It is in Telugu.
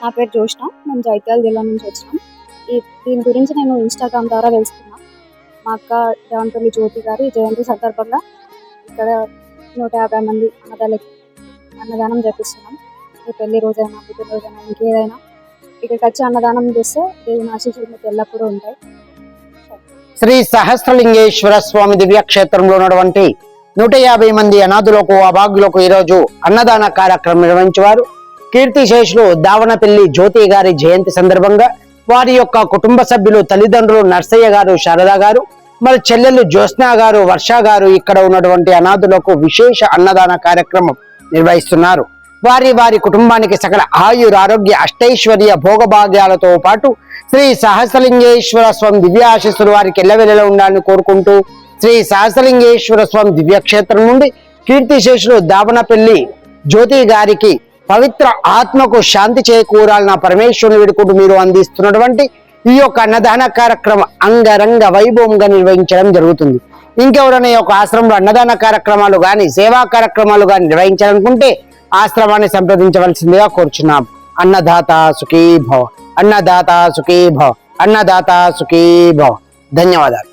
నా పేరు జోష్న మేము జైత్యాల జిల్లా నుంచి వచ్చినాం. ఈ దీని గురించి నేను ఇన్స్టాగ్రామ్ ద్వారా తెలుసుకున్నా. మా అక్క దేవనపల్లి జ్యోతి గారి జయంతి సందర్భంగా ఇక్కడ నూట యాభై మంది అన్నదాలకి అన్నదానం జరిపిస్తున్నాం. ఈ పెళ్ళి రోజైనా పుట్టినరోజైనా ఇంకేదైనా ఇక్కడికి వచ్చి అన్నదానం చేస్తే దేవుని ఆశీస్సులు మీకు ఎల్లప్పుడూ ఉంటాయి. శ్రీ సహస్రలింగేశ్వర స్వామి దివ్యక్షేత్రంలో ఉన్నటువంటి నూట యాభై మంది అనాథులకు అభాగ్యులకు ఈరోజు అన్నదాన కార్యక్రమం నిర్వహించేవారు. కీర్తిశేషులు దావనపల్లి జ్యోతి గారి జయంతి సందర్భంగా వారి యొక్క కుటుంబ సభ్యులు తల్లిదండ్రులు నర్సయ్య గారు శారద గారు మరి చెల్లెలు జ్యోత్స్నా గారు వర్ష గారు ఇక్కడ ఉన్నటువంటి అనాథులకు విశేష అన్నదాన కార్యక్రమం నిర్వహిస్తున్నారు. వారి వారి కుటుంబానికి సకల ఆయుర ఆరోగ్య అష్టైశ్వర్య భోగభాగ్యాలతో పాటు శ్రీ సహస్రలింగేశ్వర స్వామి దివ్యాశిస్సులు వారికి ఎల్లవెల్లలో ఉండాలని కోరుకుంటూ శ్రీ సహస్రలింగేశ్వర స్వామి దివ్యక్షేత్రం నుండి కీర్తిశేషులు దావనపల్లి జ్యోతి గారికి పవిత్ర ఆత్మకు శాంతి చేకూరాలన్న పరమేశ్వరుని వేడుకుంటూ మీరు అందిస్తున్నటువంటి ఈ యొక్క అన్నదాన కార్యక్రమం అంగరంగ వైభవంగా నిర్వహించడం జరుగుతుంది. ఇంకెవరైనా ఈ యొక్క ఆశ్రమంలో అన్నదాన కార్యక్రమాలు కానీ సేవా కార్యక్రమాలు కానీ నిర్వహించాలనుకుంటే ఆశ్రమాన్ని సంప్రదించవలసిందిగా కోరుచున్నాం. అన్నదాత సుఖీ భవ అన్నదాత సుఖీ భవ అన్నదాత సుఖీ భవ. ధన్యవాదాలు.